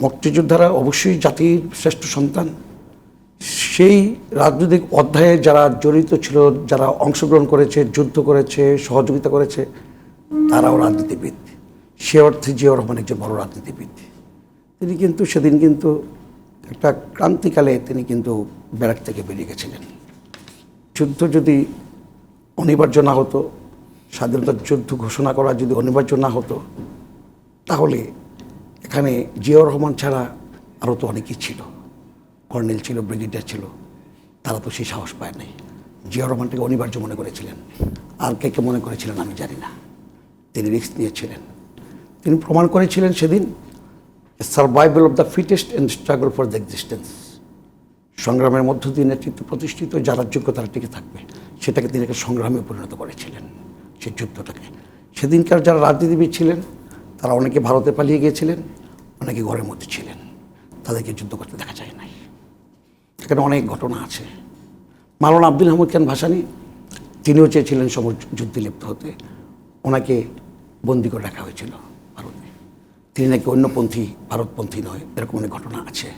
মুক্তিযোদ্ধারা অবশ্যই জাতির শ্রেষ্ঠ সন্তান। সেই রাজনৈতিক অধ্যায়ে যারা জড়িত ছিল, যারা অংশগ্রহণ করেছে, যুদ্ধ করেছে, সহযোগিতা করেছে, তারাও রাজনীতিবিদ। সে অর্থে জিয়াউর রহমান একজন বড় রাজনীতিবিদ। তিনি কিন্তু, সেদিন কিন্তু একটা ক্রান্তিকালে তিনি কিন্তু ব্যারাক থেকে বেরিয়ে গেছিলেন। যুদ্ধ যদি অনিবার্য না হতো, স্বাধীনতার যুদ্ধ ঘোষণা করা যদি অনিবার্য না হতো, তাহলে এখানে জিয়াউর রহমান ছাড়া আরও তো অনেকেই ছিল। কর্নেল ছিল, ব্রিগেডিয়ার ছিল। তারা তো সেই সাহস পায় নাই। জিয়াউর রহমানটাকে অনিবার্য মনে করেছিলেন। আর কে কে মনে করেছিলেন আমি জানি না। তিনি রিস্ক নিয়েছিলেন। তিনি প্রমাণ করেছিলেন সেদিন survival of the fittest and struggle for the existence সংগ্রামের মধ্য দিয়ে নেতৃত্ব প্রতিষ্ঠিত, যারা যোগ্য তারা টিকে থাকবে। সেটাকে তিনি একটা সংগ্রামে পরিণত করেছিলেন সেই যুদ্ধটাকে। সেদিনকার যারা রাজনীতিবিদ ছিলেন, তারা অনেকে ভারতে পালিয়ে গিয়েছিলেন। অনেকে ঘরের মধ্যে ছিলেন তাদেরকে যুদ্ধ করতে দেখা যায় নাই। এখানে অনেক ঘটনা আছে। মাওলানা আব্দুল আহমদ খান ভাসানি তিনিও চেয়েছিলেন সম যুদ্ধে লিপ্ত হতে। ওনাকে বন্দি করে রাখা হয়েছিল ভারতে। তিনি নাকি অন্যপন্থী ভারতপন্থী নয় এরকম অনেক ঘটনা আছে।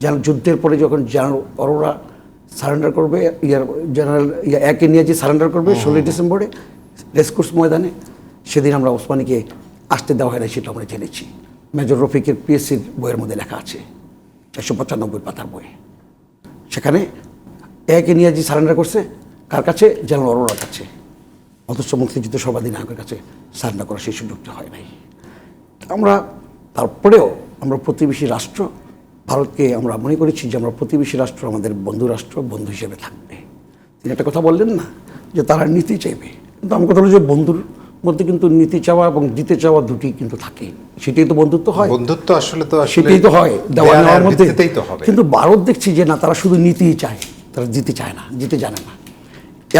যেন যুদ্ধের পরে যখন জেনারেল অরোরা সারেন্ডার করবে ইয়ার জেনারেল ইয়া একে নিয়ে যে সারেন্ডার করবে ষোলোই ডিসেম্বরে রেসকোর্স ময়দানে সেদিন আমরা ওসমানীকে আসতে দেওয়া হয় না সেটা আমরা জেনেছি। মেজর রফিকের পিএসসির বইয়ের মধ্যে লেখা আছে, একশো পঁচানব্বই পাতার বই। সেখানে একে নিয়ে যে সারেন্ডার করছে, কার কাছে? জেনারেল অরোরার কাছে। অথচ মুক্তিযুদ্ধ সর্বাধিনায়কের কাছে সারেন্ডার করার সেই সুযোগটা হয় নাই। আমরা তারপরেও আমরা প্রতিবেশী রাষ্ট্র, ভারতকে আমরা মনে করেছি যে আমরা প্রতিবেশী রাষ্ট্র, আমাদের বন্ধু রাষ্ট্র, বন্ধু হিসেবে থাকবে। তিনি একটা কথা বললেন না, যে তারা নীতি চাইবে। কিন্তু আমার কথা হলো যে বন্ধুর মধ্যে কিন্তু নিতে চাওয়া এবং দিতে চাওয়া দুটি কিন্তু থাকে। সেটাই তো বন্ধুত্ব হয়। বন্ধুত্ব আসলে তো সেটাই তো হয়। দেওয়া নেওয়ার মধ্যে কিন্তু ভারত দেখছি যে না তারা শুধু নীতিই চায় তারা দিতে চায় না দিতে জানে না।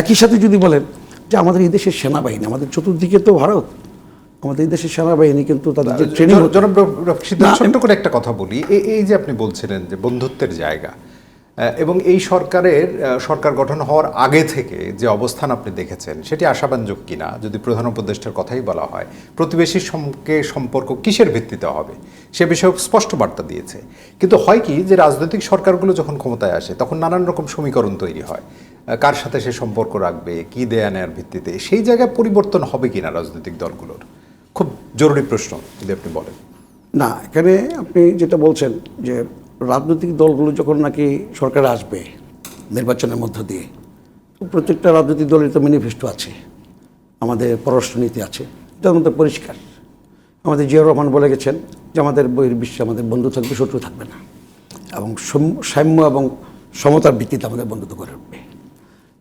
একই সাথে যদি বলেন যে আমাদের এই দেশের সেনাবাহিনী আমাদের চতুর্দিকে তো ভারত আমাদের এই দেশের সেনাবাহিনী কিন্তু তাদের যে ট্রেনিং ছোট্ট করে একটা কথা বলি। এই যে আপনি বলছিলেন যে বন্ধুত্বের জায়গা এবং এই সরকারের সরকার গঠন হওয়ার আগে থেকে যে অবস্থান আপনি দেখেছেন, সেটি আশাবাঞ্জক কিনা, যদি প্রধান উপদেষ্টার কথাই বলা হয় প্রতিবেশীর সঙ্গে সম্পর্ক কিসের ভিত্তিতে হবে, সে বিষয়ে স্পষ্ট বার্তা দিয়েছে। কিন্তু হয় কি যে রাজনৈতিক সরকারগুলো যখন ক্ষমতায় আসে, তখন নানান রকম সমীকরণ তৈরি হয়। কার সাথে সে সম্পর্ক রাখবে, কি দেয়া নেয়ার ভিত্তিতে, সেই জায়গায় পরিবর্তন হবে কিনা রাজনৈতিক দলগুলোর? খুব জরুরি প্রশ্ন যদি আপনি বলেন। না, এখানে আপনি যেটা বলছেন যে রাজনৈতিক দলগুলো যখন নাকি সরকারে আসবে নির্বাচনের মধ্য দিয়ে, প্রত্যেকটা রাজনৈতিক দলের তো ম্যানিফেস্টো আছে। আমাদের পররাষ্ট্রনীতি আছে। এটার মধ্যে পরিষ্কার। আমাদের জিয়াউর রহমান বলে গেছেন যে আমাদের বহির্বিশ্বে আমাদের বন্ধু থাকবে, শত্রু থাকবে না। এবং সাম্য এবং সমতার ভিত্তিতে আমাদের বন্ধুত্ব করে উঠবে।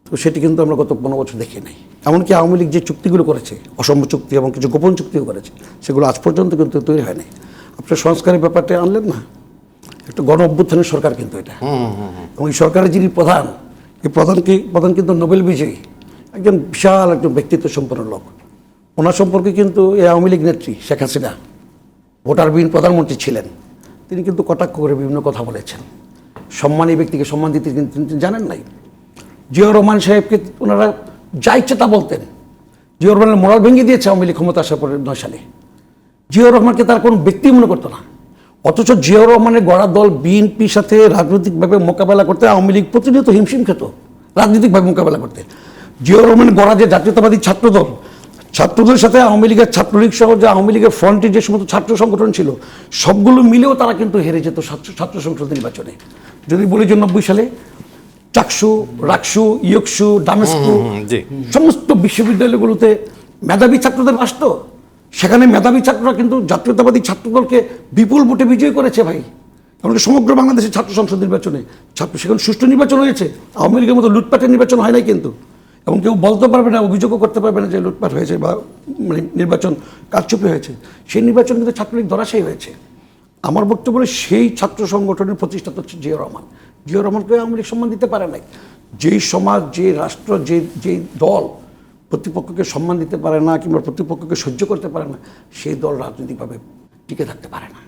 তো সেটি কিন্তু আমরা গত পনেরো বছর দেখি নাই। এমনকি আওয়ামী লীগ যে চুক্তিগুলো করেছে অসম্য চুক্তি এবং কিছু গোপন চুক্তিও করেছে, সেগুলো আজ পর্যন্ত কিন্তু তৈরি হয়নি আপনার সংস্কারের ব্যাপারটা আনলেন না? একটা গণ অভ্যুত্থানের সরকার কিন্তু এটা। এবং এই সরকারের যিনি প্রধান এই প্রধানকে প্রধান কিন্তু নোবেল বিজয়ী। একজন বিশাল একজন ব্যক্তিত্ব সম্পন্ন লোক। ওনার সম্পর্কে কিন্তু এই আওয়ামী লীগ নেত্রী শেখ হাসিনা ভোটারবিহীন প্রধানমন্ত্রী ছিলেন। তিনি কিন্তু কটাক্ষ করে বিভিন্ন কথা বলেছেন। সম্মানী ব্যক্তিকে সম্মান দিতে কিন্তু তিনি জানেন নাই। জিয়াউর রহমান সাহেবকে ওনারা যা ইচ্ছে তা বলতেন। জিয়াউর রহমানের মোরাল ভেঙে দিয়েছে আওয়ামী লীগ ক্ষমতা আসার পরে নয় সালে। জিয়াউর রহমানকে তার কোনো ব্যক্তি মনে করতো না। অথচ জিয়াউর রহমানের গড়া দল বিএনপির সাথে রাজনৈতিকভাবে মোকাবেলা করতে আওয়ামী লীগ প্রতিনিয়ত হিমশিম খেত রাজনৈতিকভাবে মোকাবেলা করতে। জিয়াউর রহমানের গড়া যে জাতীয়তাবাদী ছাত্রদল ছাত্রদের সাথে আওয়ামী লীগের ছাত্রলীগ সহ যে আওয়ামী লীগের ফ্রন্টে যে সমস্ত ছাত্র সংগঠন ছিল সবগুলো মিলেও তারা কিন্তু হেরে যেত ছাত্র ছাত্র সংসদ নির্বাচনে। যদি বলি যে নব্বই সালে চাকসু রাকসু ইয়কসু ডামেস্কু সমস্ত বিশ্ববিদ্যালয়গুলোতে মেধাবী ছাত্রদের আসতো। সেখানে মেধাবী ছাত্ররা কিন্তু জাতীয়তাবাদী ছাত্রদলকে বিপুল ভোটে বিজয় করেছে ভাই। এমনকি সমগ্র বাংলাদেশের ছাত্র সংসদ নির্বাচনে ছাত্র সেখানে সুষ্ঠু নির্বাচন হয়েছে। আওয়ামী লীগের মতো লুটপাটের নির্বাচন হয় নাই কিন্তু। এবং কেউ বলতে পারবে না, অভিযোগও করতে পারবে না যে লুটপাট হয়েছে বা মানে নির্বাচন কারচুপি হয়েছে। সেই নির্বাচন কিন্তু ছাত্রলীগ ধরাশায়ী হয়েছে। আমার বক্তব্য সেই ছাত্র সংগঠনের প্রতিষ্ঠাতা হচ্ছে জিয়া রহমান। জিয়া রহমানকে আওয়ামী লীগ সম্মান দিতে পারে নাই। যেই সমাজ যে রাষ্ট্র যে যেই দল প্রতিপক্ষকে সম্মান দিতে পারে না কিংবা প্রতিপক্ষকে সহ্য করতে পারে না, সেই দল রাজনৈতিকভাবে টিকে থাকতে পারে না।